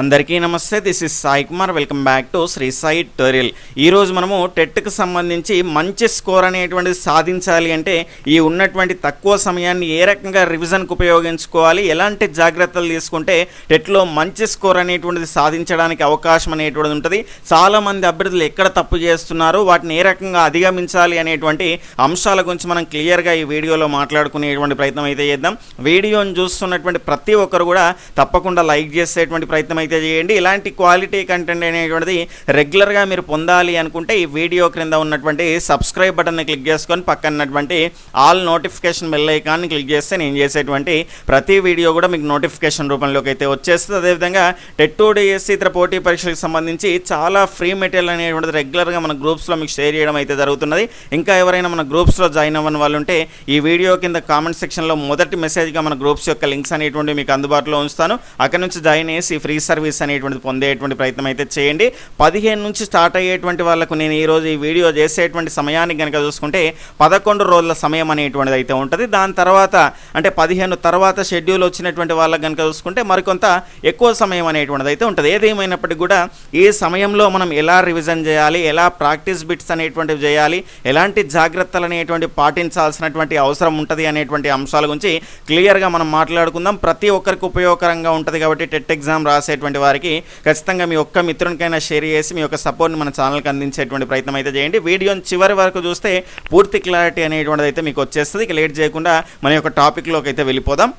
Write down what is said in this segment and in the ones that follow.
అందరికీ నమస్తే this is Sai Kumar. Welcome back to Shri Sai tutorial ఈరోజు మనము టెట్కి సంబంధించి మంచి స్కోర్ అనేటువంటిది సాధించాలి అంటే ఈ ఉన్నటువంటి తక్కువ సమయాన్ని ఏ రకంగా రివిజన్కి ఉపయోగించుకోవాలి ఎలాంటి జాగ్రత్తలు తీసుకుంటే టెట్లో మంచి స్కోర్ అనేటువంటిది సాధించడానికి అవకాశం అనేటువంటిది ఉంటుంది. చాలామంది అభ్యర్థులు ఎక్కడ తప్పు చేస్తున్నారు వాటిని ఏ రకంగా అధిగమించాలి అనేటువంటి అంశాల గురించి మనం క్లియర్గా ఈ వీడియోలో మాట్లాడుకునేటువంటి ప్రయత్నం అయితే చేద్దాం. వీడియోని చూస్తున్నటువంటి ప్రతి ఒక్కరు కూడా తప్పకుండా లైక్ చేసేటువంటి ప్రయత్నం అయితే చేయండి. ఇలాంటి క్వాలిటీ కంటెంట్ అనేటువంటిది రెగ్యులర్గా మీరు పొందాలి అనుకుంటే ఈ వీడియో క్రింద ఉన్నటువంటి సబ్స్క్రైబ్ బటన్ని క్లిక్ చేసుకొని పక్కనటువంటి ఆల్ నోటిఫికేషన్ బెల్ ఐకాన్ని క్లిక్ చేస్తే నేను చేసేటువంటి ప్రతి వీడియో కూడా మీకు నోటిఫికేషన్ రూపంలోకి అయితే వచ్చేస్తుంది. అదేవిధంగా టెట్ టూ డిఎస్సి ఇతర పోటీ పరీక్షలకు సంబంధించి చాలా ఫ్రీ మెటీరియల్ అనేటువంటిది రెగ్యులర్గా మన గ్రూప్స్లో మీకు షేర్ చేయడం అయితే జరుగుతున్నది. ఇంకా ఎవరైనా మన గ్రూప్స్లో జాయిన్ అవ్వని వాళ్ళు ఉంటే ఈ వీడియో కింద కామెంట్ సెక్షన్లో మొదటి మెసేజ్గా మన గ్రూప్స్ యొక్క లింక్స్ అనేటువంటి మీకు అందుబాటులో ఉంచుతాను. అక్కడ నుంచి జాయిన్ చేసి ఫ్రీ సర్వీస్ అనేటువంటిది పొందేటువంటి ప్రయత్నం అయితే చేయండి. పదిహేను నుంచి స్టార్ట్ అయ్యేటువంటి వాళ్ళకు నేను ఈరోజు ఈ వీడియో చేసేటువంటి సమయాన్ని కనుక చూసుకుంటే పదకొండు రోజుల సమయం అనేటువంటిది అయితే ఉంటుంది. దాని తర్వాత అంటే పదిహేను తర్వాత షెడ్యూల్ వచ్చినటువంటి వాళ్ళకి కనుక చూసుకుంటే మరికొంత ఎక్కువ సమయం అనేటువంటిది అయితే ఉంటుంది. ఏదేమైనప్పటికీ కూడా ఈ సమయంలో మనం ఎలా రివిజన్ చేయాలి ఎలా ప్రాక్టీస్ బిట్స్ అనేటువంటివి చేయాలి ఎలాంటి జాగ్రత్తలు అనేటువంటి పాటించాల్సినటువంటి అవసరం ఉంటుంది అనేటువంటి అంశాల గురించి క్లియర్గా మనం మాట్లాడుకుందాం. ప్రతి ఒక్కరికి ఉపయోగకరంగా ఉంటుంది కాబట్టి టెట్ ఎగ్జామ్ రాసేటువంటి వారికి ఖచ్చితంగా మీ ఒక్క మిత్రునికైనా షేర్ చేసి మీ యొక్క సపోర్ట్ని మన ఛానల్కి అందించేటువంటి ప్రయత్నం అయితే చేయండి. వీడియోని చివరి వరకు చూస్తే పూర్తి క్లారిటీ అనేటువంటిది అయితే మీకు వచ్చేస్తుంది. ఇక లేట్ చేయకుండా మన యొక్క టాపిక్లోకి అయితే వెళ్ళిపోదాం.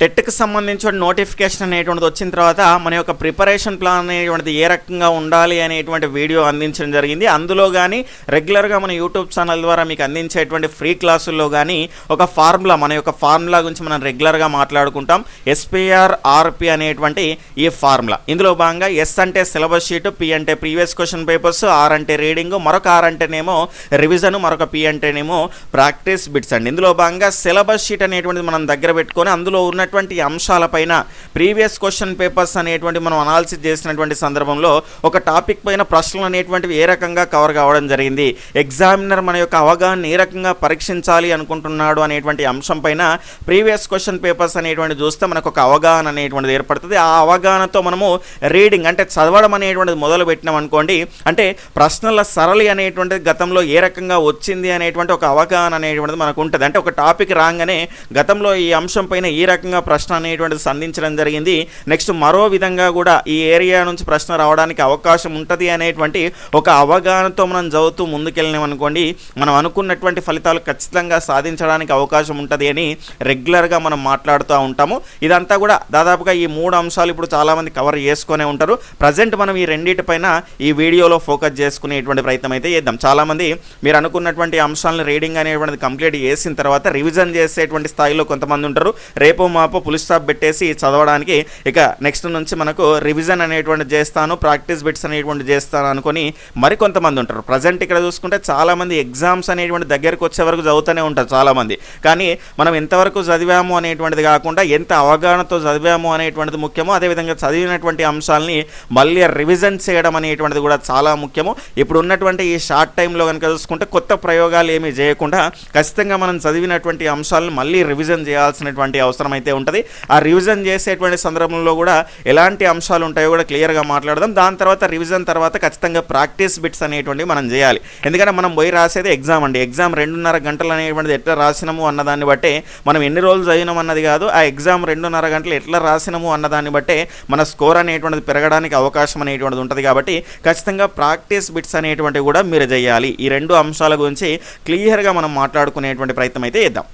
టెట్కి సంబంధించిన నోటిఫికేషన్ అనేటువంటిది వచ్చిన తర్వాత మన యొక్క ప్రిపరేషన్ ప్లాన్ అనేటువంటిది ఏ రకంగా ఉండాలి అనేటువంటి వీడియో అందించడం జరిగింది. అందులో కానీ రెగ్యులర్గా మన యూట్యూబ్ ఛానల్ ద్వారా మీకు అందించేటువంటి ఫ్రీ క్లాసుల్లో కానీ ఒక ఫార్ములా మన యొక్క ఫార్ములా గురించి మనం రెగ్యులర్గా మాట్లాడుకుంటాం. ఎస్పీఆర్ ఆర్పి అనేటువంటి ఈ ఫార్ములా. ఇందులో భాగంగా ఎస్ అంటే సిలబస్ షీట్ పి అంటే ప్రీవియస్ క్వశ్చన్ పేపర్స్ ఆర్ అంటే రీడింగ్ మరొక ఆర్ అంటేనేమో రివిజన్ మరొక పి అంటేనేమో ప్రాక్టీస్ బిట్స్ అండి. ఇందులో భాగంగా సిలబస్ షీట్ అనేటువంటిది మనం దగ్గర పెట్టుకొని అందులో ఉన్న ఉన్నటువంటి అంశాలపైన ప్రీవియస్ క్వశ్చన్ పేపర్స్ అనేటువంటి మనం అనాలిసిస్ చేసినటువంటి సందర్భంలో ఒక టాపిక్ పైన ప్రశ్నలు అనేటువంటివి ఏ రకంగా కవర్ కావడం జరిగింది? ఎగ్జామినర్ మన యొక్క అవగాహన ఏ రకంగా పరీక్షించాలి అనుకుంటున్నాడు అనేటువంటి అంశం పైన ప్రీవియస్ క్వశ్చన్ పేపర్స్ అనేటువంటి చూస్తే మనకు ఒక అవగాహన అనేటువంటిది ఏర్పడుతుంది. ఆ అవగాహనతో మనము రీడింగ్ అంటే చదవడం అనేటువంటిది మొదలు పెట్టినాం అనుకోండి. అంటే ప్రశ్నల సరళి అనేటువంటిది గతంలో ఏ రకంగా వచ్చింది అనేటువంటి ఒక అవగాహన అనేటువంటిది మనకు ఉంటుంది. అంటే ఒక టాపిక్ రాగానే గతంలో ఈ అంశం పైన ఈ రకంగా ప్రశ్న అనేటువంటిది సంధించడం జరిగింది. నెక్స్ట్ మరో విధంగా కూడా ఈ ఏరియా నుంచి ప్రశ్న రావడానికి అవకాశం ఉంటుంది అనేటువంటి ఒక అవగాహనతో మనం చదువుతూ ముందుకెళ్ళినామనుకోండి మనం అనుకున్నటువంటి ఫలితాలు ఖచ్చితంగా సాధించడానికి అవకాశం ఉంటుంది అని రెగ్యులర్గా మనం మాట్లాడుతూ ఉంటాము. ఇదంతా కూడా దాదాపుగా ఈ మూడు అంశాలు ఇప్పుడు చాలామంది కవర్ చేసుకునే ఉంటారు. ప్రజెంట్ మనం ఈ రెండింటిపైన ఈ వీడియోలో ఫోకస్ చేసుకునేటువంటి ప్రయత్నం అయితే చేద్దాం. చాలామంది మీరు అనుకున్నటువంటి అంశాలను రీడింగ్ అనేటువంటిది కంప్లీట్ చేసిన తర్వాత రివిజన్ చేసేటువంటి స్థాయిలో కొంతమంది ఉంటారు. రేపు మాపో పులి స్టాప్ పెట్టేసి చదవడానికి ఇక నెక్స్ట్ నుంచి మనకు రివిజన్ అనేటువంటి చేస్తాను ప్రాక్టీస్ బిట్స్ అనేటువంటి చేస్తాను అనుకొని మరికొంతమంది ఉంటారు. ప్రజెంట్ ఇక్కడ చూసుకుంటే చాలామంది ఎగ్జామ్స్ అనేటువంటి దగ్గరకు వచ్చే వరకు చదువుతూనే ఉంటారు చాలామంది. కానీ మనం ఎంతవరకు చదివాము అనేటువంటిది కాకుండా ఎంత అవగాహనతో చదివాము అనేటువంటిది ముఖ్యమో అదేవిధంగా చదివినటువంటి అంశాలని మళ్ళీ రివిజన్ చేయడం అనేటువంటిది కూడా చాలా ముఖ్యము. ఇప్పుడు ఉన్నటువంటి ఈ షార్ట్ టైంలో కనుక చూసుకుంటే కొత్త ప్రయోగాలు ఏమీ చేయకుండా ఖచ్చితంగా మనం చదివినటువంటి అంశాలను మళ్ళీ రివిజన్ చేయాల్సినటువంటి అవసరం అయితే ఉంటుంది. ఆ రివిజన్ చేసేటువంటి సందర్భంలో కూడా ఎలాంటి అంశాలు ఉంటాయో కూడా క్లియర్గా మాట్లాడదాం. దాని తర్వాత రివిజన్ తర్వాత ఖచ్చితంగా ప్రాక్టీస్ బిట్స్ అనేటువంటివి మనం చేయాలి. ఎందుకంటే మనం పోయి రాసేది ఎగ్జామ్ అండి. ఎగ్జామ్ రెండున్నర గంటలు అనేటువంటిది ఎట్లా రాసినాము అన్నదాన్ని బట్టే మనం ఎన్ని రోజులు చదివినాం అన్నది కాదు ఆ ఎగ్జామ్ రెండున్నర గంటలు ఎట్లా రాసినాము అన్నదాన్ని బట్టే మన స్కోర్ అనేటువంటిది పెరగడానికి అవకాశం అనేటువంటిది ఉంటుంది కాబట్టి ఖచ్చితంగా ప్రాక్టీస్ బిట్స్ అనేటువంటివి కూడా మీరు చేయాలి. ఈ రెండు అంశాల గురించి క్లియర్గా మనం మాట్లాడుకునేటువంటి ప్రయత్నం అయితే చేద్దాం.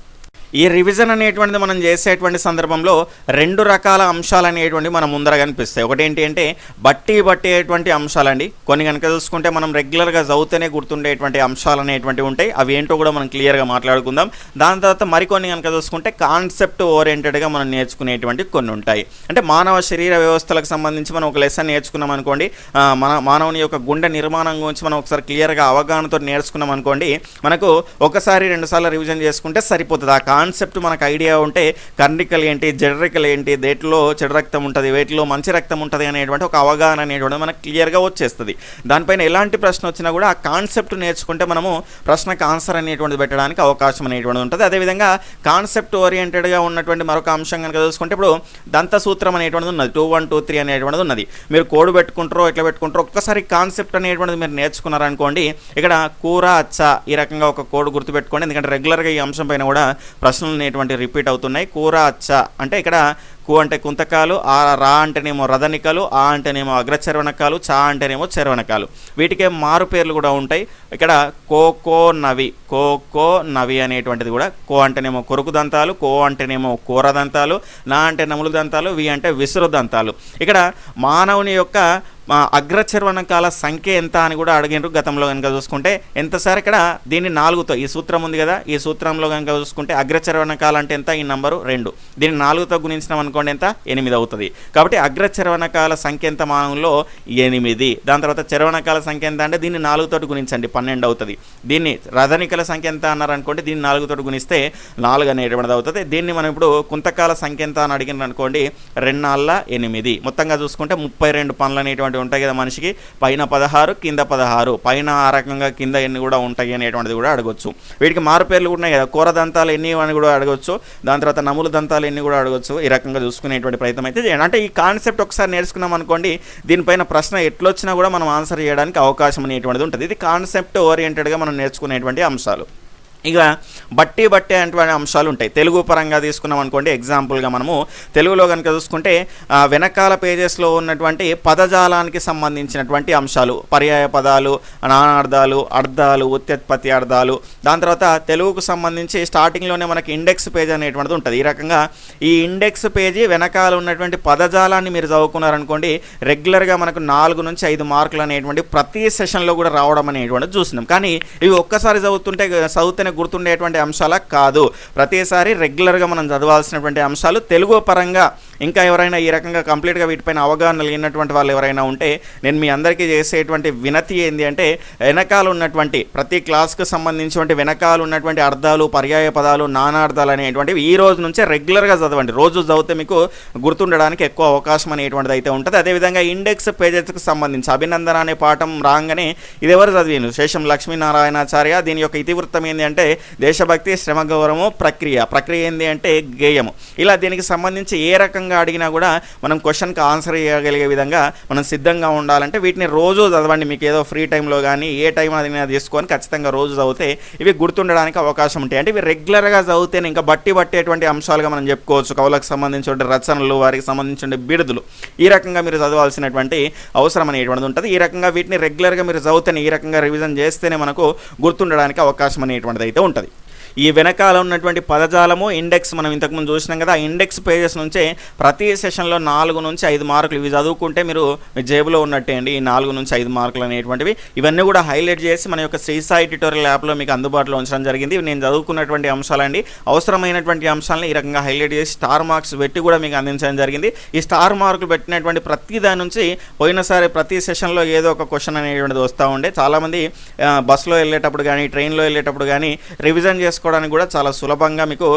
ఈ రివిజన్ అనేటువంటిది మనం చేసేటువంటి సందర్భంలో రెండు రకాల అంశాలు అనేటువంటి మనం ముందర కనిపిస్తాయి. ఒకటి ఏంటి అంటే బట్టి పట్టేటువంటి అంశాలండి. కొన్ని కనుక చూసుకుంటే మనం రెగ్యులర్గా చదివితేనే గుర్తుండేటువంటి అంశాలు అనేటువంటివి ఉంటాయి. అవి ఏంటో కూడా మనం క్లియర్గా మాట్లాడుకుందాం. దాని తర్వాత మరికొన్ని కనుక చూసుకుంటే కాన్సెప్ట్ ఓరియంటెడ్గా మనం నేర్చుకునేటువంటి కొన్ని ఉంటాయి. అంటే మానవ శరీర వ్యవస్థలకు సంబంధించి మనం ఒక లెసన్ నేర్చుకున్నాం అనుకోండి మన మానవుని యొక్క గుండె నిర్మాణం గురించి మనం ఒకసారి క్లియర్గా అవగాహనతో నేర్చుకున్నాం అనుకోండి మనకు ఒకసారి రెండుసార్లు రివిజన్ చేసుకుంటే సరిపోతుంది. ఆ కాన్సెప్ట్ మనకు ఐడియా ఉంటే కర్ణికలు ఏంటి జడరికలు ఏంటి దేటిలో చెడు రక్తం ఉంటుంది వేటిలో మంచి రక్తం ఉంటుంది అనేటువంటి ఒక అవగాహన అనేటువంటి మనకు క్లియర్గా వచ్చేస్తుంది. దానిపైన ఎలాంటి ప్రశ్న వచ్చినా కూడా ఆ కాన్సెప్ట్ నేర్చుకుంటే మనము ప్రశ్నకు ఆన్సర్ అనేటువంటిది పెట్టడానికి అవకాశం అనేటువంటిది ఉంటుంది. అదేవిధంగా కాన్సెప్ట్ ఓరియంటెడ్గా ఉన్నటువంటి మరొక అంశం కనుక చూసుకుంటే ఇప్పుడు దంత సూత్రం అనేటువంటిది ఉన్నది టూ వన్ టూ త్రీ అనేటువంటిది ఉన్నది. మీరు కోడ్ పెట్టుకుంటారో ఎట్లా పెట్టుకుంటారో ఒక్కసారి కాన్సెప్ట్ అనేటువంటిది మీరు నేర్చుకున్నారనుకోండి ఇక్కడ కూర అచ్చ ఈ రకంగా ఒక కోడ్ గుర్తుపెట్టుకోండి. ఎందుకంటే రెగ్యులర్గా ఈ అంశం పైన కూడా ప్రశ్నలు అనేటువంటి రిపీట్ అవుతున్నాయి. కూర అచ్చ అంటే ఇక్కడ కు అంటే కుంతకాలు ఆ రా అంటేనేమో రథనికలు ఆ అంటేనేమో అగ్రచర్వణకాలు చా అంటేనేమో చర్వణకాలు. వీటికే మారు పేర్లు కూడా ఉంటాయి. ఇక్కడ కోకో నవి. కోకో నవి అనేటువంటిది కూడా కో అంటేనేమో కొరుకు దంతాలు కో అంటేనేమో కూర దంతాలు నా అంటే నములు దంతాలు వి అంటే విసురు దంతాలు. ఇక్కడ మానవుని యొక్క అగ్రచర్వణకాల సంఖ్య ఎంత అని కూడా అడిగినారు గతంలో కనుక చూసుకుంటే. ఎంతసారి ఇక్కడ? దీన్ని నాలుగుతో. ఈ సూత్రం ఉంది కదా? ఈ సూత్రంలో కనుక చూసుకుంటే అగ్రచర్వణకాలు అంటే ఎంత? ఈ నంబరు రెండు. దీన్ని నాలుగుతో గుణించినాం అనుకోండి ఎంత? ఎనిమిది అవుతుంది. కాబట్టి అగ్రచర్వణకాల సంఖ్య ఎంత మానంలో ఎనిమిది. దాని తర్వాత చర్వణకాల సంఖ్య ఎంత అంటే దీన్ని నాలుగుతో గుణించండి. పన్నెండు అవుతుంది. దీన్ని రథనికల సంఖ్య ఎంత అన్నారు అనుకోండి దీన్ని నాలుగుతో గుణిస్తే నాలుగు అనేటువంటిది అవుతుంది. దీన్ని మనం ఇప్పుడు కుంతకాల సంఖ్య ఎంత అని అడిగినారు అనుకోండి రెండు నాళ్ళ ఎనిమిది. మొత్తంగా చూసుకుంటే ముప్పై రెండు పనులు అనేటువంటి ఉంటాయి కదా మనిషికి? పైన పదహారు కింద పదహారు. పైన ఆ రకంగా కింద ఎన్ని కూడా ఉంటాయి అనేటువంటిది కూడా అడగొచ్చు. వీటికి మారు పేర్లు కూడా ఉన్నాయి కదా. కూర దంతాలు ఎన్ని అని కూడా అడగొచ్చు. దాని తర్వాత నములు దంతాలు ఎన్ని కూడా అడగొచ్చు. ఈ రకంగా చూసుకునేటువంటి ప్రయత్నం అయితే చేయండి. అంటే ఈ కాన్సెప్ట్ ఒకసారి నేర్చుకున్నాం అనుకోండి దీనిపైన ప్రశ్న ఎట్లొచ్చినా కూడా మనం ఆన్సర్ చేయడానికి అవకాశం అనేటువంటిది ఉంటుంది. ఇది కాన్సెప్ట్ ఓరియంటెడ్గా మనం నేర్చుకునేటువంటి అంశాలు. ఇక బట్టి బట్టి అనేటువంటి అంశాలు ఉంటాయి. తెలుగు పరంగా తీసుకున్నాం అనుకోండి ఎగ్జాంపుల్గా మనము తెలుగులో కనుక చూసుకుంటే వెనకాల పేజెస్లో ఉన్నటువంటి పదజాలానికి సంబంధించినటువంటి అంశాలు పర్యాయ పదాలు నానార్థాలు అర్థాలు ఉత్పత్తి అర్థాలు. దాని తర్వాత తెలుగుకు సంబంధించి స్టార్టింగ్లోనే మనకి ఇండెక్స్ పేజ్ అనేటువంటిది ఉంటుంది. ఈ రకంగా ఈ ఇండెక్స్ పేజీ వెనకాల ఉన్నటువంటి పదజాలాన్ని మీరు చదువుకున్నారనుకోండి రెగ్యులర్గా మనకు నాలుగు నుంచి ఐదు మార్కులు అనేటువంటి ప్రతి సెషన్లో కూడా రావడం అనేటువంటిది చూసినాం కానీ ఇవి ఒక్కసారి చదువుతుంటే చదివితేనే గుర్తుండేటువంటి అంశాల కాదు. ప్రతిసారి రెగ్యులర్గా మనం చదవాల్సినటువంటి అంశాలు తెలుగు పరంగా ఇంకా ఎవరైనా ఈ రకంగా కంప్లీట్గా వీటిపైన అవగాహన లేనటువంటి వాళ్ళు ఎవరైనా ఉంటే నేను మీ అందరికీ చేసేటువంటి వినతి ఏంటి అంటే వెనకాల ఉన్నటువంటి ప్రతి క్లాస్కు సంబంధించినటువంటి వెనకాల ఉన్నటువంటి అర్థాలు పర్యాయ పదాలు నానార్థాలు అనేటువంటివి ఈ రోజు నుంచే రెగ్యులర్గా చదవండి. రోజు చదివితే మీకు గుర్తుండడానికి ఎక్కువ అవకాశం అనేటువంటిది అయితే ఉంటుంది. అదేవిధంగా ఇండెక్స్ పేజెస్కి సంబంధించి అభినందన అనే పాఠం రాగానే ఇది ఎవరు చదివాను శేషం లక్ష్మీనారాయణాచార్య దీని యొక్క ఇతివృత్తం ఏంటి అంటే దేశభక్తి శ్రమ గౌరవము ప్రక్రియ. ప్రక్రియ ఏంటి అంటే గేయము. ఇలా దీనికి సంబంధించి ఏ రకంగా అడిగినా కూడా మనం క్వశ్చన్కి ఆన్సర్ చేయగలిగే విధంగా మనం సిద్ధంగా ఉండాలంటే వీటిని రోజు చదవండి. మీకు ఏదో ఫ్రీ టైంలో కానీ ఏ టైం అది తీసుకొని ఖచ్చితంగా రోజు చదివితే ఇవి గుర్తుండడానికి అవకాశం ఉంటాయి. అంటే ఇవి రెగ్యులర్గా చదివితేనే ఇంకా బట్టి పట్టేటువంటి అంశాలుగా మనం చెప్పుకోవచ్చు. కవులకు సంబంధించిన రచనలు వారికి సంబంధించిన బిరుదులు. ఈ రకంగా మీరు చదవాల్సినటువంటి అవసరం అనేటువంటిది ఉంటుంది. ఈ రకంగా వీటిని రెగ్యులర్గా మీరు చదివితేనే ఈ రకంగా రివిజన్ చేస్తేనే మనకు గుర్తుండడానికి అవకాశం అనేటువంటిది అయితే ఉంటుంది. ఈ వెనకాల ఉన్నటువంటి పదజాలము ఇండెక్స్ మనం ఇంతకుముందు చూసినాం కదా ఇండెక్స్ పేజెస్ నుంచే ప్రతి సెషన్లో నాలుగు నుంచి ఐదు మార్కులు. ఇవి చదువుకుంటే మీరు మీ జేబులో ఉన్నట్టే అండి ఈ నాలుగు నుంచి ఐదు మార్కులు అనేటువంటివి. ఇవన్నీ కూడా హైలైట్ చేసి మన యొక్క శ్రీసాయి ట్యూటోరియల్ యాప్లో మీకు అందుబాటులో ఉంచడం జరిగింది. నేను చదువుకున్నటువంటి అంశాలండి. అవసరమైనటువంటి అంశాలను ఈ రకంగా హైలైట్ చేసి స్టార్ మార్క్స్ పెట్టి కూడా మీకు అందించడం జరిగింది. ఈ స్టార్ మార్కులు పెట్టినటువంటి ప్రతి దాని నుంచి పోయినసారి ప్రతి సెషన్లో ఏదో ఒక క్వశ్చన్ అనేటువంటిది వస్తూ ఉండే. చాలామంది బస్సులో వెళ్ళేటప్పుడు కానీ ట్రైన్లో వెళ్ళేటప్పుడు కానీ రివిజన్ చేసుకోవడానికి కూడా చాలా సులభంగా మీకు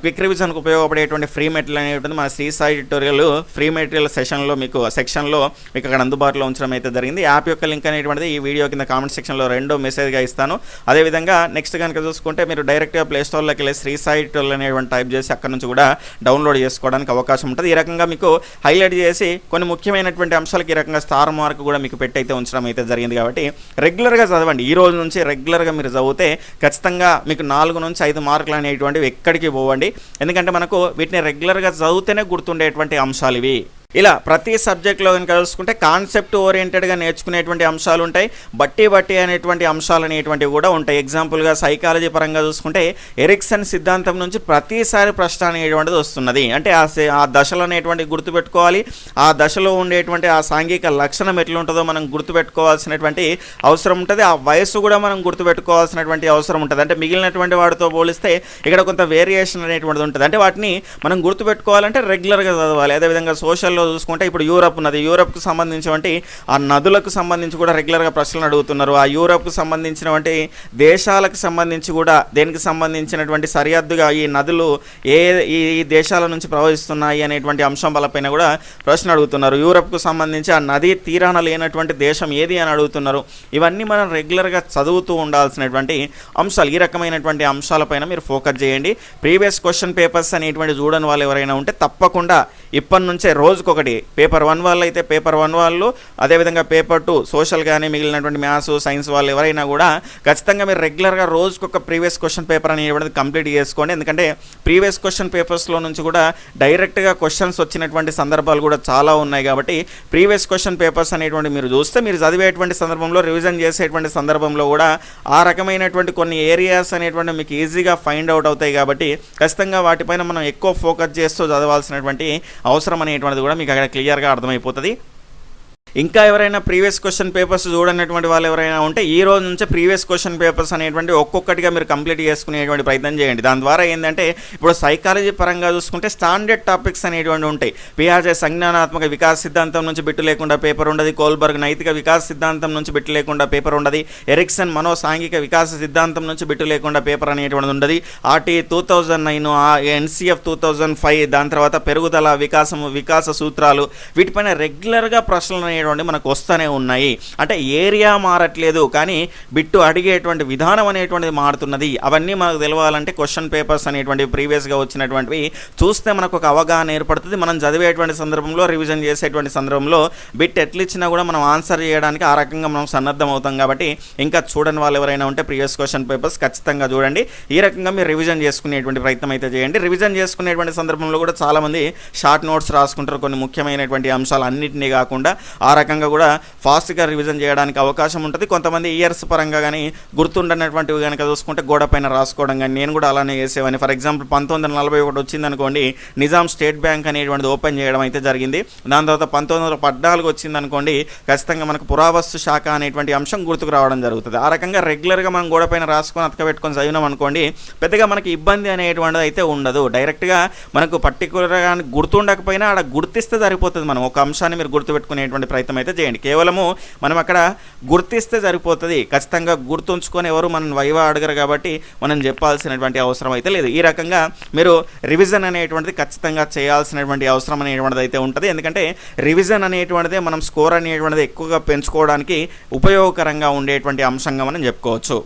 క్విక్ రివిజన్కి ఉపయోగపడేటువంటి ఫ్రీ మెటీరియల్ అనేటువంటి మన Shri Sai tutorial free material సెషన్లో మీకు సెక్షన్లో మీకు అక్కడ అందుబాటులో ఉంచడం అయితే జరిగింది. యాప్ యొక్క లింక్ అనేటువంటిది ఈ వీడియో కింద కామెంట్ సెక్షన్లో రెండో మెసేజ్గా ఇస్తాను. అదేవిధంగా నెక్స్ట్ కనుక చూసుకుంటే మీరు డైరెక్ట్గా ప్లే స్టోర్లోకి వెళ్ళి శ్రీ సాయి ట్యూటోరియల్ అనేటువంటి టైప్ చేసి అక్కడ నుంచి కూడా డౌన్లోడ్ చేసుకోవడానికి అవకాశం ఉంటుంది. ఈ రకంగా మీకు హైలైట్ చేసి కొన్ని ముఖ్యమైనటువంటి అంశాలకి ఈ రకంగా స్టార్ మార్క్ కూడా మీకు పెట్టి అయితే ఉంచడం అయితే జరిగింది కాబట్టి రెగ్యులర్గా చదవండి. ఈ రోజు నుంచి రెగ్యులర్గా మీరు చదివితే ఖచ్చితంగా మీకు నాలుగు నుంచి ఐదు మార్కులు అనేటువంటివి ఎక్కడికి పోవండి. ఎందుకంటే మనకు వీటిని రెగ్యులర్గా చదివితేనే గుర్తుండేటువంటి అంశాలు ఇవి. ఇలా ప్రతి సబ్జెక్ట్లో కనుక చూసుకుంటే కాన్సెప్ట్ ఓరియంటెడ్గా నేర్చుకునేటువంటి అంశాలు ఉంటాయి. బట్టి బట్టి అనేటువంటి అంశాలు అనేటువంటివి కూడా ఉంటాయి. ఎగ్జాంపుల్గా సైకాలజీ పరంగా చూసుకుంటే ఎరిక్సన్ సిద్ధాంతం నుంచి ప్రతిసారి ప్రశ్న అనేటువంటిది వస్తున్నది. అంటే ఆ ఆ దశలు అనేటువంటివి గుర్తుపెట్టుకోవాలి. ఆ దశలో ఉండేటువంటి ఆ సాంఘిక లక్షణం ఎట్లుంటుందో మనం గుర్తుపెట్టుకోవాల్సినటువంటి అవసరం ఉంటుంది. ఆ వయసు కూడా మనం గుర్తుపెట్టుకోవాల్సినటువంటి అవసరం ఉంటుంది. అంటే మిగిలినటువంటి వాటితో పోలిస్తే ఇక్కడ కొంత వేరియేషన్ అనేటువంటిది ఉంటుంది. అంటే వాటిని మనం గుర్తుపెట్టుకోవాలంటే రెగ్యులర్గా చదవాలి. అదేవిధంగా సోషల్ విషయంలో చూసుకుంటే ఇప్పుడు యూరప్ ఉన్నది. యూరప్కు సంబంధించినటువంటి ఆ నదులకు సంబంధించి కూడా రెగ్యులర్గా ప్రశ్నలు అడుగుతున్నారు. ఆ యూరప్కు సంబంధించినటువంటి దేశాలకు సంబంధించి కూడా దేనికి సంబంధించినటువంటి సరిహద్దుగా ఈ నదులు ఏ ఈ ఈ దేశాల నుంచి ప్రవహిస్తున్నాయి అనేటువంటి అంశం వల్లపైన కూడా ప్రశ్న అడుగుతున్నారు. యూరప్కు సంబంధించి ఆ నదీ తీరాన లేనటువంటి దేశం ఏది అని అడుగుతున్నారు. ఇవన్నీ మనం రెగ్యులర్గా చదువుతూ ఉండాల్సినటువంటి అంశాలు. ఈ రకమైనటువంటి అంశాలపైన మీరు ఫోకస్ చేయండి. ప్రీవియస్ క్వశ్చన్ పేపర్స్ అనేటువంటి చూడని వాళ్ళు ఎవరైనా ఉంటే తప్పకుండా ఇప్పటి నుంచే ఒకటి పేపర్ వన్ వాళ్ళు అయితే పేపర్ వన్ వాళ్ళు అదేవిధంగా పేపర్ టూ సోషల్ కానీ మిగిలినటువంటి మ్యాథ్స్ సైన్స్ వాళ్ళు ఎవరైనా కూడా ఖచ్చితంగా మీరు రెగ్యులర్గా రోజుకొక ప్రీవియస్ క్వశ్చన్ పేపర్ అనేటువంటిది కంప్లీట్ చేసుకోండి. ఎందుకంటే ప్రీవియస్ క్వశ్చన్ పేపర్స్లో నుంచి కూడా డైరెక్ట్గా క్వశ్చన్స్ వచ్చినటువంటి సందర్భాలు కూడా చాలా ఉన్నాయి కాబట్టి ప్రీవియస్ క్వశ్చన్ పేపర్స్ అనేటువంటి మీరు చూస్తే మీరు చదివేటువంటి సందర్భంలో రివిజన్ చేసేటువంటి సందర్భంలో కూడా ఆ రకమైనటువంటి కొన్ని ఏరియాస్ అనేటువంటి మీకు ఈజీగా ఫైండ్ అవుట్ అవుతాయి కాబట్టి ఖచ్చితంగా వాటిపైన మనం ఎక్కువ ఫోకస్ చేస్తూ చదవాల్సినటువంటి అవసరం అనేటువంటిది కూడా మీకు అక్కడ క్లియర్గా అర్థమైపోతుంది. ఇంకా ఎవరైనా ప్రీవియస్ క్వశ్చన్ పేపర్స్ చూడనటువంటి వాళ్ళు ఎవరైనా ఉంటే ఈ రోజు నుంచే ప్రీవియస్ క్వశ్చన్ పేపర్స్ అనేటువంటి ఒక్కొక్కటిగా మీరు కంప్లీట్ చేసుకునేటువంటి ప్రయత్నం చేయండి. దాని ద్వారా ఏంటంటే ఇప్పుడు సైకాలజీ పరంగా చూసుకుంటే స్టాండర్డ్ టాపిక్స్ అనేటువంటి ఉంటాయి. పిఆర్జే సంజ్ఞానాత్మక వికాస సిద్ధాంతం నుంచి బిట్టు లేకుండా పేపర్ ఉండదు. కోల్బర్గ్ నైతిక వికాస సిద్ధాంతం నుంచి బిట్టు లేకుండా పేపర్ ఉండదు. ఎరిక్సన్ మనో సాంఘిక వికాస సిద్ధాంతం నుంచి బిట్టు లేకుండా పేపర్ అనేటువంటిది ఉండదు. RT two thousand nine NCF two thousand five దాని తర్వాత పెరుగుదల వికాసం వికాస సూత్రాలు వీటిపైన రెగ్యులర్గా ప్రశ్నలు అనేటువంటి మనకు వస్తూనే ఉన్నాయి. అంటే ఏరియా మారట్లేదు కానీ బిట్టు అడిగేటువంటి విధానం అనేటువంటిది మారుతున్నది. అవన్నీ మనకు తెలియాలంటే క్వశ్చన్ పేపర్స్ అనేటువంటి ప్రీవియస్గా వచ్చినటువంటివి చూస్తే మనకు ఒక అవగాహన ఏర్పడుతుంది. మనం చదివేటువంటి సందర్భంలో రివిజన్ చేసేటువంటి సందర్భంలో బిట్ ఎట్లిచ్చినా కూడా మనం ఆన్సర్ చేయడానికి ఆ రకంగా మనం సన్నద్ధం అవుతాం కాబట్టి ఇంకా చూడని వాళ్ళు ఎవరైనా ఉంటే ప్రీవియస్ క్వశ్చన్ పేపర్స్ ఖచ్చితంగా చూడండి. ఈ రకంగా మీరు రివిజన్ చేసుకునేటువంటి ప్రయత్నం అయితే చేయండి. రివిజన్ చేసుకునేటువంటి సందర్భంలో కూడా చాలామంది షార్ట్ నోట్స్ రాసుకుంటారు. కొన్ని ముఖ్యమైనటువంటి అంశాలు అన్నింటినీ కాకుండా ఆ ఆ రకంగా కూడా ఫాస్ట్గా రివిజన్ చేయడానికి అవకాశం ఉంటుంది. కొంతమంది ఇయర్స్ పరంగా కానీ గుర్తుండనటువంటివి కనుక చూసుకుంటే గోడ పైన రాసుకోవడం కానీ నేను కూడా అలానే చేసేవాడిని. ఫర్ ఎగ్జాంపుల్ పంతొమ్మిది వందల నలభై ఒకటి వచ్చిందనుకోండి నిజాం స్టేట్ బ్యాంక్ అనేటువంటిది ఓపెన్ చేయడం అయితే జరిగింది. దాని తర్వాత పంతొమ్మిది వందల పద్నాలుగు వచ్చిందనుకోండి ఖచ్చితంగా మనకు పురావస్తు శాఖ అనేటువంటి అంశం గుర్తుకు రావడం జరుగుతుంది. ఆ రకంగా రెగ్యులర్గా మనం గోడ పైన రాసుకొని అతకబెట్టుకొని చదివినాం అనుకోండి పెద్దగా మనకి ఇబ్బంది అనేటువంటిది అయితే ఉండదు. డైరెక్ట్గా మనకు పర్టికులర్గా గుర్తుండకపోయినా ఆడ గుర్తిస్తే సరిపోతుంది మనం. ఒక అంశాన్ని మీరు గుర్తుపెట్టుకునేటువంటి ప్రయత్నం అయితే చేయండి. కేవలము మనం అక్కడ గుర్తిస్తే సరిపోతుంది. ఖచ్చితంగా గుర్తుంచుకొని ఎవరు మనం వైవా అడగరు కాబట్టి మనం చెప్పాల్సినటువంటి అవసరం అయితే లేదు. ఈ రకంగా మీరు రివిజన్ అనేటువంటిది ఖచ్చితంగా చేయాల్సినటువంటి అవసరం అనేటువంటిది అయితే ఉంటుంది. ఎందుకంటే రివిజన్ అనేటువంటిదే మనం స్కోర్ అనేటువంటిది ఎక్కువగా పెంచుకోవడానికి ఉపయోగకరంగా ఉండేటువంటి అంశంగా మనం చెప్పుకోవచ్చు.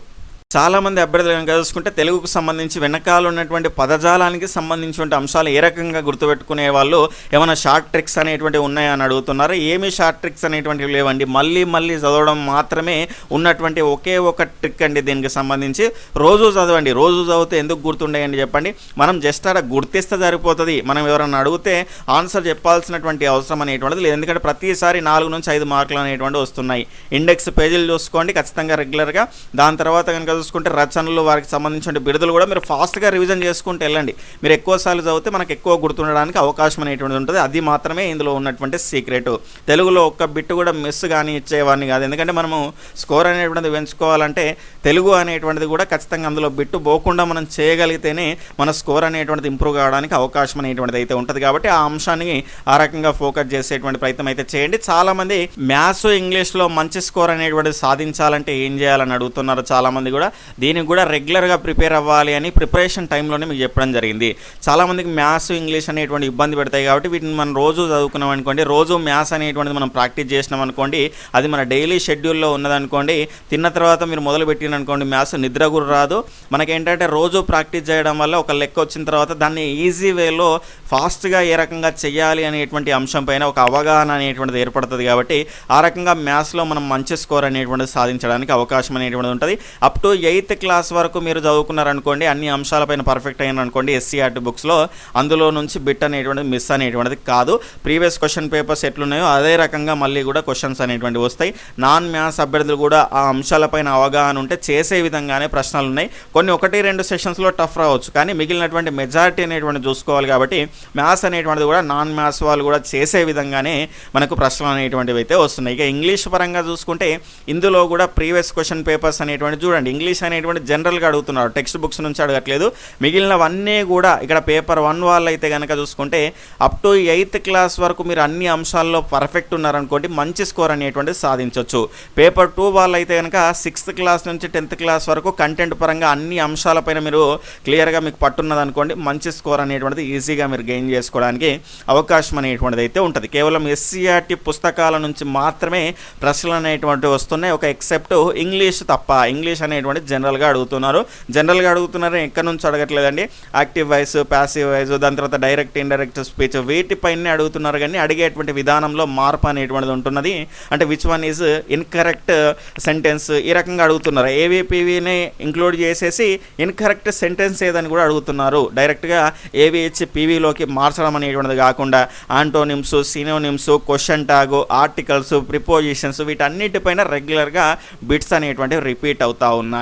చాలామంది అభ్యర్థులు కనుక చూసుకుంటే తెలుగుకు సంబంధించి వెనకాల ఉన్నటువంటి పదజాలానికి సంబంధించిన అంశాలు ఏ రకంగా గుర్తుపెట్టుకునే వాళ్ళు ఏమైనా షార్ట్ ట్రిక్స్ అనేటువంటివి ఉన్నాయా అని అడుగుతున్నారు. ఏమీ షార్ట్ ట్రిక్స్ అనేటువంటివి లేవండి. మళ్ళీ మళ్ళీ చదవడం మాత్రమే ఉన్నటువంటి ఒకే ఒక ట్రిక్ అండి దీనికి సంబంధించి. రోజు చదవండి. రోజు చదివితే ఎందుకు గుర్తుండేయండి చెప్పండి. మనం జస్ట్ అక్కడ గుర్తిస్తే సరిపోతుంది. మనం ఎవరన్నా అడిగితే ఆన్సర్ చెప్పాల్సినటువంటి అవసరం అనేటువంటిది లేదు. ఎందుకంటే ప్రతిసారి నాలుగు నుంచి ఐదు మార్కులు అనేటువంటివి వస్తున్నాయి. ఇండెక్స్ పేజీలు చూసుకోండి. ఖచ్చితంగా రెగ్యులర్గా. దాని తర్వాత కనుక చూసుకుంటే రచనలు వారికి సంబంధించిన బిడుదలు కూడా మీరు ఫాస్ట్గా రివిజన్ చేసుకుంటూ వెళ్ళండి. మీరు ఎక్కువసార్లు చదివితే మనకు ఎక్కువ గుర్తుండడానికి అవకాశం అనేటువంటిది ఉంటుంది. అది మాత్రమే ఇందులో ఉన్నటువంటి సీక్రెట్ తెలుగులో ఒక్క బిట్టు కూడా మిస్ కానీ ఇచ్చేవాడిని కాదు. ఎందుకంటే మనము స్కోర్ అనేటువంటిది పెంచుకోవాలంటే తెలుగు అనేటువంటిది కూడా ఖచ్చితంగా అందులో బిట్టు పోకుండా మనం చేయగలిగితేనే మన స్కోర్ అనేటువంటిది ఇంప్రూవ్ కావడానికి అవకాశం అనేటువంటిది అయితే ఉంటుంది. కాబట్టి ఆ అంశాన్ని ఆ రకంగా ఫోకస్ చేసేటువంటి ప్రయత్నం అయితే చేయండి. చాలామంది మ్యాథ్స్ ఇంగ్లీష్లో మంచి స్కోర్ అనేటువంటిది సాధించాలంటే ఏం చేయాలని అడుగుతున్నారు? చాలామంది కూడా దీనికి కూడా రెగ్యులర్గా ప్రిపేర్ అవ్వాలి అని ప్రిపరేషన్ టైంలోనే మీకు చెప్పడం జరిగింది. చాలామందికి మ్యాథ్స్ ఇంగ్లీష్ అనేటువంటి ఇబ్బంది పెడతాయి కాబట్టి వీటిని మనం రోజు చదువుకున్నాం అనుకోండి రోజు మ్యాథ్స్ అనేటువంటిది మనం ప్రాక్టీస్ చేసినాం అనుకోండి అది మన డైలీ షెడ్యూల్లో ఉన్నదనుకోండి తిన్న తర్వాత మీరు మొదలు పెట్టిన అనుకోండి మ్యాథ్స్ నిద్ర కూడా రాదు. మనకేంటంటే రోజు ప్రాక్టీస్ చేయడం వల్ల ఒక లెక్క వచ్చిన తర్వాత దాన్ని ఈజీ వేలో ఫాస్ట్గా ఏ రకంగా చేయాలి అనేటువంటి అంశం పైన ఒక అవగాహన అనేటువంటిది ఏర్పడుతుంది కాబట్టి ఆ రకంగా మ్యాథ్స్లో మనం మంచి స్కోర్ అనేటువంటిది సాధించడానికి అవకాశం అనేటువంటిది ఉంటుంది. అప్ టు ఎయిత్ క్లాస్ వరకు మీరు చదువుకున్నారనుకోండి అన్ని అంశాలపైన పర్ఫెక్ట్ అయిన అనుకోండి ఎస్సీఆర్టీ బుక్స్లో అందులో నుంచి బిట్ అనేటువంటిది మిస్ అనేటువంటిది కాదు. ప్రీవియస్ క్వశ్చన్ పేపర్స్ ఎట్లున్నాయో అదే రకంగా మళ్ళీ కూడా క్వశ్చన్స్ అనేటువంటివి వస్తాయి. నాన్ మ్యాథ్స్ అభ్యర్థులు కూడా ఆ అంశాలపైన అవగాహన ఉంటే చేసే విధంగానే ప్రశ్నలు ఉన్నాయి కొన్ని ఒకటి రెండు సెషన్స్లో టఫ్ రావచ్చు. కానీ మిగిలినటువంటి మెజారిటీ అనేటువంటి చూసుకోవాలి కాబట్టి మ్యాథ్స్ అనేటువంటిది కూడా నాన్ మ్యాథ్స్ వాళ్ళు కూడా చేసే విధంగానే మనకు ప్రశ్నలు అనేటువంటివి అయితే వస్తున్నాయి. ఇక ఇంగ్లీష్ పరంగా చూసుకుంటే ఇందులో కూడా ప్రీవియస్ క్వశ్చన్ పేపర్స్ అనేటువంటి చూడండి. ఇంగ్లీష్ అనేటువంటి జనరల్గా అడుగుతున్నారు. టెక్స్ట్ బుక్స్ నుంచి అడగట్లేదు. మిగిలినవన్నీ కూడా ఇక్కడ పేపర్ వన్ వాళ్ళు అయితే కనుక చూసుకుంటే అప్ టు ఎయిత్ క్లాస్ వరకు మీరు అన్ని అంశాల్లో పర్ఫెక్ట్ ఉన్నారనుకోండి మంచి స్కోర్ అనేటువంటిది సాధించవచ్చు పేపర్ టూ వాళ్ళు అయితే కనుక సిక్స్త్ క్లాస్ నుంచి టెన్త్ క్లాస్ వరకు కంటెంట్ పరంగా అన్ని అంశాలపైన మీరు క్లియర్గా మీకు పట్టున్నది అనుకోండి మంచి స్కోర్ అనేటువంటిది ఈజీగా మీరు గెయిన్ చేసుకోవడానికి అవకాశం అనేటువంటిది అయితే ఉంటుంది. కేవలం ఎస్సీఆర్టీ పుస్తకాల నుంచి మాత్రమే ప్రశ్నలు అనేటువంటివి వస్తున్నాయి. ఒక ఎక్సెప్ట్ ఇంగ్లీష్ తప్ప. ఇంగ్లీష్ అనేటువంటి జనరల్గా అడుగుతున్నారు. జనరల్గా అడుగుతున్నారు ఎక్కడి నుంచి అడగట్లేదండి. యాక్టివ్ వాయిస్ ప్యాసివ్ వాయిస్ దాని తర్వాత డైరెక్ట్ ఇండైరెక్ట్ స్పీచ్ వీటిపైనే అడుగుతున్నారు. కానీ అడిగేటువంటి విధానంలో మార్పు అనేటువంటిది ఉంటున్నది. అంటే which one is incorrect sentence ఈ రకంగా అడుగుతున్నారు. ఏవీపీవీని ఇంక్లూడ్ చేసేసి ఇన్కరెక్ట్ సెంటెన్స్ ఏదని కూడా అడుగుతున్నారు. డైరెక్ట్గా ఏవిహెచ్ పీవీలోకి మార్చడం అనేటువంటిది కాకుండా antonyms synonyms question tag articles prepositions వీటన్నిటిపైన రెగ్యులర్గా బిట్స్ అనేటువంటివి రిపీట్ అవుతూ ఉన్నాయి.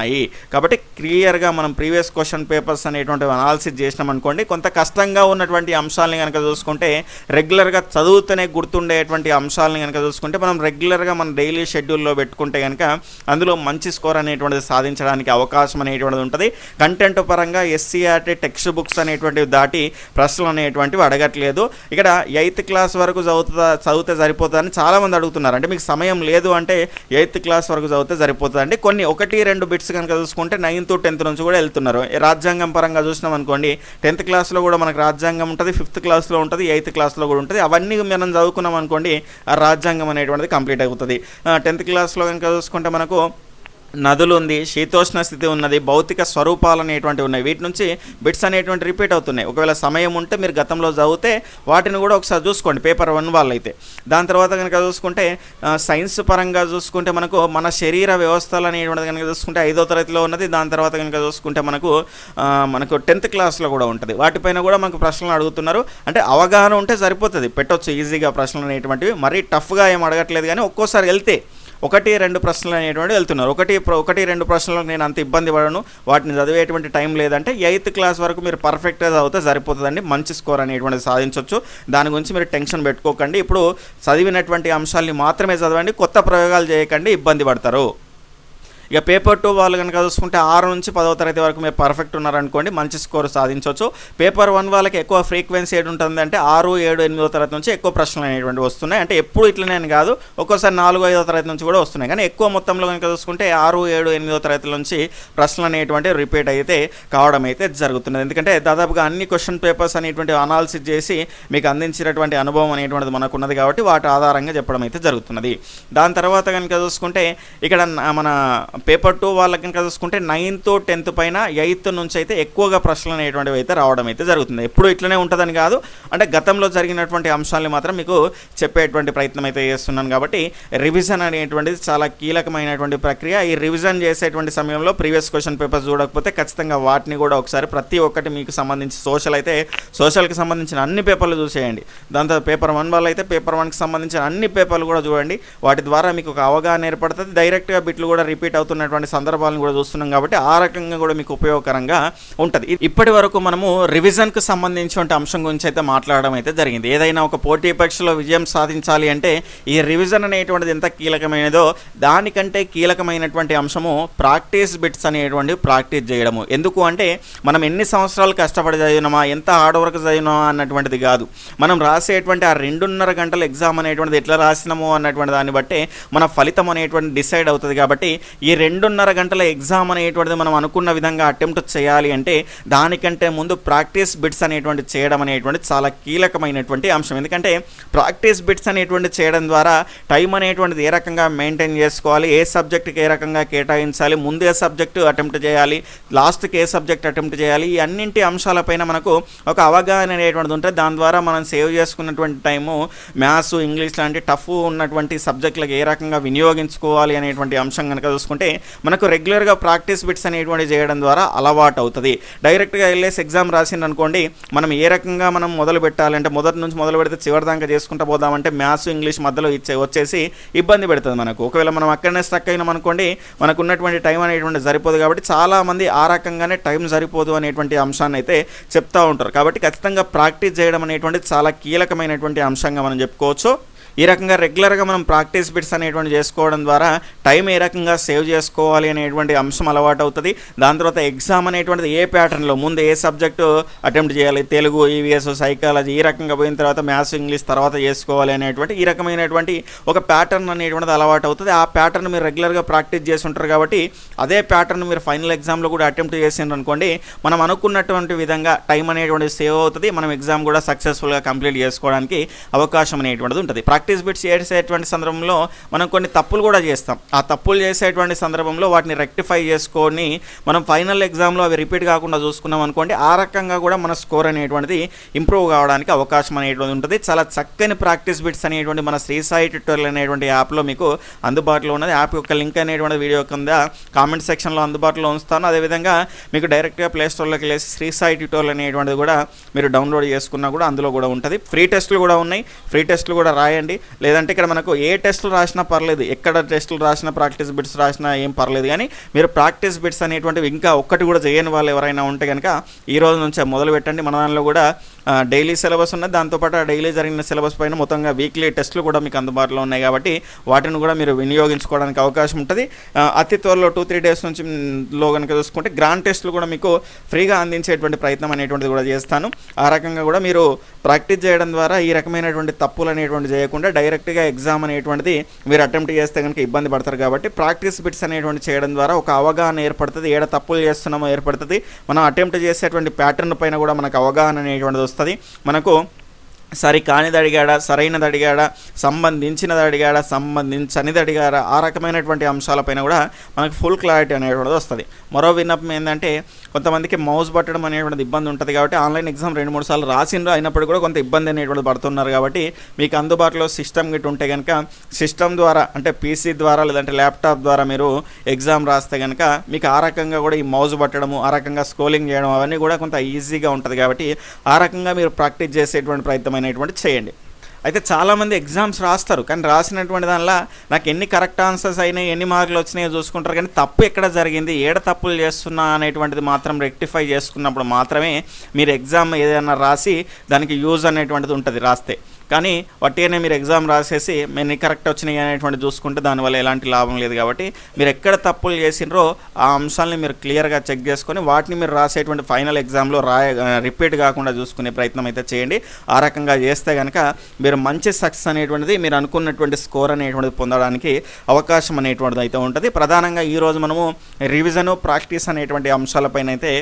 కాబట్టి క్లియర్గా మనం ప్రీవియస్ క్వశ్చన్ పేపర్స్ అనేటువంటివి అనాలిసిస్ చేసినాం అనుకోండి కొంత కష్టంగా ఉన్నటువంటి అంశాలని కనుక చూసుకుంటే రెగ్యులర్గా చదువుతూనే గుర్తుండేటువంటి అంశాలని కనుక చూసుకుంటే మనం రెగ్యులర్గా మన డైలీ షెడ్యూల్లో పెట్టుకుంటే కనుక అందులో మంచి స్కోర్ అనేటువంటిది సాధించడానికి అవకాశం అనేటువంటిది ఉంటుంది. కంటెంట్ పరంగా ఎస్సీఆర్టీ టెక్స్ట్ బుక్స్ అనేటువంటివి దాటి ప్రశ్నలు అనేటువంటివి అడగట్లేదు. ఇక్కడ ఎయిత్ క్లాస్ వరకు చదువుతా చదివితే సరిపోతుందని చాలామంది అడుగుతున్నారు. అంటే మీకు సమయం లేదు అంటే ఎయిత్ క్లాస్ వరకు చదివితే సరిపోతుందండి. కొన్ని ఒకటి రెండు బిట్స్ కనుక చూసుకుంటే నైన్త్ టెన్త్ నుంచి కూడా వెళ్తున్నారు. రాజ్యాంగం పరంగా చూసినాం అనుకోండి టెన్త్ క్లాస్లో కూడా మనకు రాజ్యాంగం ఉంటుంది ఫిఫ్త్ క్లాస్లో ఉంటుంది ఎయిత్ క్లాస్లో కూడా ఉంటుంది. అవన్నీ మనం చదువుకున్నాం అనుకోండి ఆ రాజ్యాంగం అనేటువంటిది కంప్లీట్ అవుతుంది. టెన్త్ క్లాస్లో కనుక చూసుకుంటే మనకు నదులు ఉంది శీతోష్ణ స్థితి ఉన్నది భౌతిక స్వరూపాలు అనేటువంటివి ఉన్నాయి. వీటి నుంచి బిట్స్ అనేటువంటి రిపీట్ అవుతున్నాయి. ఒకవేళ సమయం ఉంటే మీరు గతంలో చదివితే వాటిని కూడా ఒకసారి చూసుకోండి పేపర్ వన్ వాళ్ళు అయితే దాని తర్వాత కనుక చూసుకుంటే సైన్స్ పరంగా చూసుకుంటే మనకు మన శరీర వ్యవస్థలు అనేటువంటిది కనుక చూసుకుంటే ఐదో తరగతిలో ఉన్నది. దాని తర్వాత కనుక చూసుకుంటే మనకు మనకు టెన్త్ క్లాస్లో కూడా ఉంటుంది. వాటిపైన కూడా మనకు ప్రశ్నలు అడుగుతున్నారు. అంటే అవగాహన ఉంటే సరిపోతుంది. పెట్టొచ్చు ఈజీగా ప్రశ్నలు అనేటువంటివి. మరీ టఫ్గా ఏం అడగట్లేదు కానీ ఒక్కోసారి వెళ్తే ఒకటి రెండు ప్రశ్నలు అనేటువంటి వెళ్తున్నారు. ఒకటి ఒకటి రెండు ప్రశ్నలకు నేను అంత ఇబ్బంది పడను. వాటిని చదివేటువంటి టైం లేదంటే ఎయిత్ క్లాస్ వరకు మీరు పర్ఫెక్ట్గా చదివితే సరిపోతుందండి. మంచి స్కోర్ అనేటువంటిది సాధించవచ్చు దాని గురించి మీరు టెన్షన్ పెట్టుకోకండి. ఇప్పుడు చదివినటువంటి అంశాలని మాత్రమే చదవండి. కొత్త ప్రయోగాలు చేయకండి. ఇబ్బంది పడతారు. ఇక పేపర్ టూ వాళ్ళు కనుక చూసుకుంటే ఆరు నుంచి పదవ తరగతి వరకు మీరు పర్ఫెక్ట్ ఉన్నారనుకోండి మంచి స్కోర్ సాధించవచ్చు. పేపర్ వన్ వాళ్ళకి ఎక్కువ ఫ్రీక్వెన్సీ ఏడు ఉంటుంది అంటే ఆరు ఏడు ఎనిమిదో తరగతి నుంచి ఎక్కువ ప్రశ్నలు అనేటువంటి వస్తున్నాయి. అంటే ఎప్పుడు ఇట్లనే అని కాదు ఒక్కోసారి నాలుగు ఐదో తరగతి నుంచి కూడా వస్తున్నాయి. కానీ ఎక్కువ మొత్తంలో కనుక చూసుకుంటే ఆరు ఏడు ఎనిమిదో తరగతి నుంచి ప్రశ్నలు అనేటువంటి రిపీట్ అయితే కావడం అయితే జరుగుతున్నది. ఎందుకంటే దాదాపుగా అన్ని క్వశ్చన్ పేపర్స్ అనేటువంటి అనాలిసిస్ చేసి మీకు అందించినటువంటి అనుభవం అనేటువంటిది మనకున్నది కాబట్టి వాటి ఆధారంగా చెప్పడం అయితే జరుగుతున్నది. దాని తర్వాత కనుక చూసుకుంటే ఇక్కడ మన పేపర్ టూ వాళ్ళకి కనుక చూసుకుంటే నైన్త్ టెన్త్ పైన ఎయిత్ నుంచి అయితే ఎక్కువగా ప్రశ్నలు అనేటువంటివి అయితే రావడం అయితే జరుగుతుంది. ఎప్పుడు ఇట్లనే ఉంటుందని కాదు. అంటే గతంలో జరిగినటువంటి అంశాలని మాత్రం మీకు చెప్పేటువంటి ప్రయత్నం అయితే చేస్తున్నాను కాబట్టి రివిజన్ అనేటువంటిది చాలా కీలకమైనటువంటి ప్రక్రియ. ఈ రివిజన్ చేసేటువంటి సమయంలో ప్రీవియస్ క్వశ్చన్ పేపర్స్ చూడకపోతే ఖచ్చితంగా వాటిని కూడా ఒకసారి ప్రతి ఒక్కటి మీకు సంబంధించి సోషల్ అయితే సోషల్కి సంబంధించిన అన్ని పేపర్లు చూసేయండి. దాంతో పేపర్ వన్ వాళ్ళు అయితే పేపర్ వన్కి సంబంధించిన అన్ని పేపర్లు కూడా చూడండి. వాటి ద్వారా మీకు ఒక అవగాహన ఏర్పడుతుంది. డైరెక్ట్గా బిట్లు కూడా రిపీట్ అవుతుంది అవుతున్నటువంటి సందర్భాలను కూడా చూస్తున్నాం కాబట్టి ఆ రకంగా కూడా మీకు ఉపయోగకరంగా ఉంటుంది. ఇప్పటి వరకు మనము రివిజన్కు సంబంధించిన అంశం గురించి అయితే మాట్లాడడం అయితే జరిగింది. ఏదైనా ఒక పోటీ పరీక్షలో విజయం సాధించాలి అంటే ఈ రివిజన్ అనేటువంటిది ఎంత కీలకమైనదో దానికంటే కీలకమైనటువంటి అంశము ప్రాక్టీస్ బిట్స్ అనేటువంటి ప్రాక్టీస్ చేయడము. ఎందుకు అంటే మనం ఎన్ని సంవత్సరాలు కష్టపడి చదివినామా ఎంత హార్డ్ వర్క్ చదివినామా అన్నటువంటిది కాదు. మనం రాసేటువంటి ఆ రెండున్నర గంటల ఎగ్జామ్ అనేటువంటిది ఎట్లా రాసినామో అన్నటువంటి దాన్ని బట్టే మన ఫలితం అనేటువంటి డిసైడ్ అవుతుంది కాబట్టి ఈ రెండున్నర గంటల ఎగ్జామ్ అనేటువంటిది మనం అనుకున్న విధంగా అటెంప్ట్ చేయాలి అంటే దానికంటే ముందు ప్రాక్టీస్ బిట్స్ అనేటువంటి చేయడం అనేటువంటి చాలా కీలకమైనటువంటి అంశం. ఎందుకంటే ప్రాక్టీస్ బిట్స్ అనేటువంటి చేయడం ద్వారా టైం అనేటువంటిది ఏ రకంగా మెయింటైన్ చేసుకోవాలి ఏ సబ్జెక్ట్కి ఏ రకంగా కేటాయించాలి ముందు ఏ సబ్జెక్టు అటెంప్ట్ చేయాలి లాస్ట్కి ఏ సబ్జెక్ట్ అటెంప్ట్ చేయాలి ఈ అన్నింటి అంశాలపైన మనకు ఒక అవగాహన అనేటువంటిది ఉంటే దాని ద్వారా మనం సేవ్ చేసుకున్నటువంటి టైము మ్యాథ్స్ ఇంగ్లీష్ లాంటి టఫ్ ఉన్నటువంటి సబ్జెక్టులకు ఏ రకంగా వినియోగించుకోవాలి అనేటువంటి అంశం కనుక చూసుకుంటే మనకు రెగ్యులర్గా ప్రాక్టీస్ బిట్స్ అనేటువంటి చేయడం ద్వారా అలవాటు అవుతుంది. డైరెక్ట్గా వెళ్ళేసి ఎగ్జామ్ రాసింది అనుకోండి మనం ఏ రకంగా మనం మొదలు పెట్టాలంటే మొదటి నుంచి మొదలు పెడితే చివరి దాకా చేసుకుంటూ పోదామంటే మ్యాథ్స్ ఇంగ్లీష్ మధ్యలో ఇచ్చే వచ్చేసి ఇబ్బంది పెడుతుంది మనకు. ఒకవేళ మనం అక్కడనే స్టక్ అయినాం అనుకోండి మనకు ఉన్నటువంటి టైం అనేటువంటి సరిపోదు కాబట్టి చాలామంది ఆ రకంగానే టైం సరిపోదు అనేటువంటి అంశాన్ని అయితే చెప్తా ఉంటారు. కాబట్టి ఖచ్చితంగా ప్రాక్టీస్ చేయడం అనేటువంటిది చాలా కీలకమైనటువంటి అంశంగా మనం చెప్పుకోవచ్చు. ఈ రకంగా రెగ్యులర్గా మనం ప్రాక్టీస్ బిట్స్ అనేటువంటి చేసుకోవడం ద్వారా టైం ఏ రకంగా సేవ్ చేసుకోవాలి అనేటువంటి అంశం అలవాటు అవుతుంది దాని తర్వాత ఎగ్జామ్ అనేటువంటిది ఏ ప్యాటర్న్లో ముందు ఏ సబ్జెక్టు అటెంప్ట్ చేయాలి తెలుగు ఈవీఎస్ సైకాలజీ ఈ రకంగా పోయిన తర్వాత మ్యాథ్స్ ఇంగ్లీష్ తర్వాత చేసుకోవాలి అనేటువంటి ఈ రకమైనటువంటి ఒక ప్యాటర్న్ అనేటువంటిది అలవాటు అవుతుంది ఆ ప్యాటర్న్ మీరు రెగ్యులర్గా ప్రాక్టీస్ చేసి ఉంటారు కాబట్టి అదే ప్యాటర్న్ మీరు ఫైనల్ ఎగ్జామ్లో కూడా అటెంప్ట్ చేసిండ్రు అనుకోండి మనం అనుకున్నటువంటి విధంగా టైం అనేటువంటిది సేవ్ అవుతుంది. మనం ఎగ్జామ్ కూడా సక్సెస్ఫుల్గా కంప్లీట్ చేసుకోవడానికి అవకాశం అనేటువంటిది ఉంటుంది. ప్రాక్టీస్ బిట్స్ చేసేటువంటి సందర్భంలో మనం కొన్ని తప్పులు కూడా చేస్తాం. ఆ తప్పులు చేసేటువంటి సందర్భంలో వాటిని రెక్టిఫై చేసుకొని మనం ఫైనల్ ఎగ్జామ్లో అవి రిపీట్ కాకుండా చూసుకున్నాం అనుకోండి ఆ రకంగా కూడా మన స్కోర్ అనేటువంటిది ఇంప్రూవ్ కావడానికి అవకాశం అనేటువంటి ఉంటుంది. చాలా చక్కని ప్రాక్టీస్ బిట్స్ అనేటువంటి మన శ్రీ సాయి ట్యూటోరియల్ అనేటువంటి యాప్లో మీకు అందుబాటులో ఉన్నది. యాప్ యొక్క లింక్ అనేటువంటి వీడియో కింద కామెంట్ సెక్షన్లో అందుబాటులో ఉంచుతాను. అదేవిధంగా మీకు డైరెక్ట్గా ప్లే స్టోర్లోకి వెళ్ళేసి శ్రీ సాయి ట్యూటోరియల్ అనేటువంటిది కూడా మీరు డౌన్లోడ్ చేసుకున్నా కూడా అందులో కూడా ఉంటుంది. ఫ్రీ టెస్ట్లు కూడా ఉన్నాయి. ఫ్రీ టెస్ట్లు కూడా రాయండి. లేదంటే ఇక్కడ మనకు ఏ టెస్టులు రాసినా పర్లేదు ఎక్కడ టెస్టులు రాసినా ప్రాక్టీస్ బిట్స్ రాసినా ఏం పర్లేదు. కానీ మీరు ప్రాక్టీస్ బిట్స్ అనేటువంటివి ఇంకా ఒక్కటి కూడా చేయని వాళ్ళు ఎవరైనా ఉంటే కనుక ఈ రోజు నుంచే మొదలు పెట్టండి మన దానిలో కూడా డైలీ సిలబస్ ఉన్నది. దాంతోపాటు ఆ డైలీ జరిగిన సిలబస్ పైన మొత్తంగా వీక్లీ టెస్టులు కూడా మీకు అందుబాటులో ఉన్నాయి కాబట్టి వాటిని కూడా మీరు వినియోగించుకోవడానికి అవకాశం ఉంటుంది. అతి త్వరలో టూ త్రీ డేస్ నుంచి లో కనుక చూసుకుంటే గ్రాండ్ టెస్టులు కూడా మీకు ఫ్రీగా అందించేటువంటి ప్రయత్నం అనేటువంటిది కూడా చేస్తాను. ఆ రకంగా కూడా మీరు ప్రాక్టీస్ చేయడం ద్వారా ఈ రకమైనటువంటి తప్పులు అనేటువంటి చేయకుండా డైరెక్ట్గా ఎగ్జామ్ అనేటువంటిది మీరు అటెంప్ట్ చేస్తే కనుక ఇబ్బంది పడతారు కాబట్టి ప్రాక్టీస్ బిట్స్ అనేటువంటి చేయడం ద్వారా ఒక అవగాహన ఏర్పడుతుంది. ఏడ తప్పులు చేస్తున్నామో ఏర్పడుతుంది. మనం అటెంప్ట్ చేసేటువంటి ప్యాటర్న్ పైన కూడా మనకు అవగాహన అనేటువంటిది వస్తుంది. మనకు సరి కానిది అడిగాడా సరైనది అడిగాడా సంబంధించినది అడిగాడా సంబంధించనిది అడిగాడా ఆ రకమైనటువంటి అంశాలపైన కూడా మనకు ఫుల్ క్లారిటీ అనేటువంటిది వస్తుంది. మరో విన్నపం ఏంటంటే కొంతమందికి మౌస్ పట్టడం అనేటువంటిది ఇబ్బంది ఉంటుంది కాబట్టి ఆన్లైన్ ఎగ్జామ్ రెండు మూడు సార్లు రాసిండ్రు అయినప్పుడు కూడా కొంత ఇబ్బంది అనేటువంటిది పడుతున్నారు కాబట్టి మీకు అందుబాటులో సిస్టమ్ గిట్ ఉంటే కనుక సిస్టమ్ ద్వారా అంటే పీసీ ద్వారా లేదంటే ల్యాప్టాప్ ద్వారా మీరు ఎగ్జామ్ రాస్తే కనుక మీకు ఆ రకంగా కూడా ఈ మౌజ్ పట్టడము ఆ రకంగా స్కోలింగ్ చేయడం అవన్నీ కూడా కొంత ఈజీగా ఉంటుంది కాబట్టి ఆ రకంగా మీరు ప్రాక్టీస్ చేసేటువంటి ప్రయత్నం అనేటువంటి చేయండి. అయితే చాలామంది ఎగ్జామ్స్ రాస్తారు కానీ రాసినటువంటి దానిలో నాకు ఎన్ని కరెక్ట్ ఆన్సర్స్ అయినాయి ఎన్ని మార్కులు వచ్చినాయో చూసుకుంటారు కానీ తప్పు ఎక్కడ జరిగింది ఏడ తప్పులు చేస్తున్నా అనేటువంటిది మాత్రం రెక్టిఫై చేసుకున్నప్పుడు మాత్రమే మీరు ఎగ్జామ్ ఏదైనా రాసి దానికి యూజ్ అనేటువంటిది ఉంటుంది రాస్తే. కానీ వట్టిగానే మీరు ఎగ్జామ్ రాసేసి మేము కరెక్ట్ వచ్చినాయి అనేటువంటి చూసుకుంటే దానివల్ల ఎలాంటి లాభం లేదు కాబట్టి మీరు ఎక్కడ తప్పులు చేసినరో ఆ అంశాలని మీరు క్లియర్గా చెక్ చేసుకొని వాటిని మీరు రాసేటువంటి ఫైనల్ ఎగ్జామ్లో రాయ రిపీట్ కాకుండా చూసుకునే ప్రయత్నం అయితే చేయండి. ఆ రకంగా చేస్తే కనుక మీరు మంచి సక్సెస్ అనేటువంటిది మీరు అనుకున్నటువంటి స్కోర్ అనేటువంటిది పొందడానికి అవకాశం అనేటువంటిది అయితే ఉంటుంది. ప్రధానంగా ఈరోజు మనము రివిజను ప్రాక్టీస్ అనేటువంటి అంశాలపైన అయితే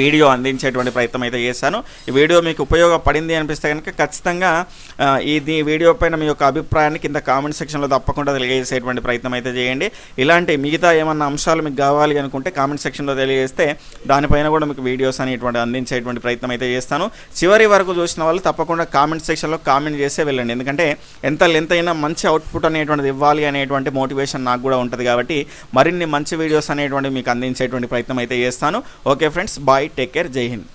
వీడియో అందించేటువంటి ప్రయత్నం అయితే చేశాను. ఈ వీడియో మీకు ఉపయోగపడింది అనిపిస్తే కనుక ఖచ్చితంగా ఇది వీడియో పైన మీ యొక్క అభిప్రాయాన్ని కింద కామెంట్ సెక్షన్లో తప్పకుండా తెలియజేసేటువంటి ప్రయత్నం అయితే చేయండి. ఇలాంటి మిగతా ఏమన్నా అంశాలు మీకు కావాలి అనుకుంటే కామెంట్ సెక్షన్లో తెలియజేస్తే దానిపైన కూడా మీకు వీడియోస్ అనేటువంటి అందించేటువంటి ప్రయత్నం అయితే చేస్తాను. చివరి వరకు చూసిన వాళ్ళు తప్పకుండా కామెంట్ సెక్షన్లో కామెంట్ చేసే వెళ్ళండి. ఎందుకంటే ఎంత లెంత్ అయినా మంచి అవుట్పుట్ అనేటువంటిది ఇవ్వాలి అనేటువంటి మోటివేషన్ నాకు కూడా ఉంటుంది కాబట్టి మరిన్ని మంచి వీడియోస్ అనేటువంటి మీకు అందించేటువంటి ప్రయత్నం అయితే చేస్తాను. Okay friends bye. Bye take care జై హింద్.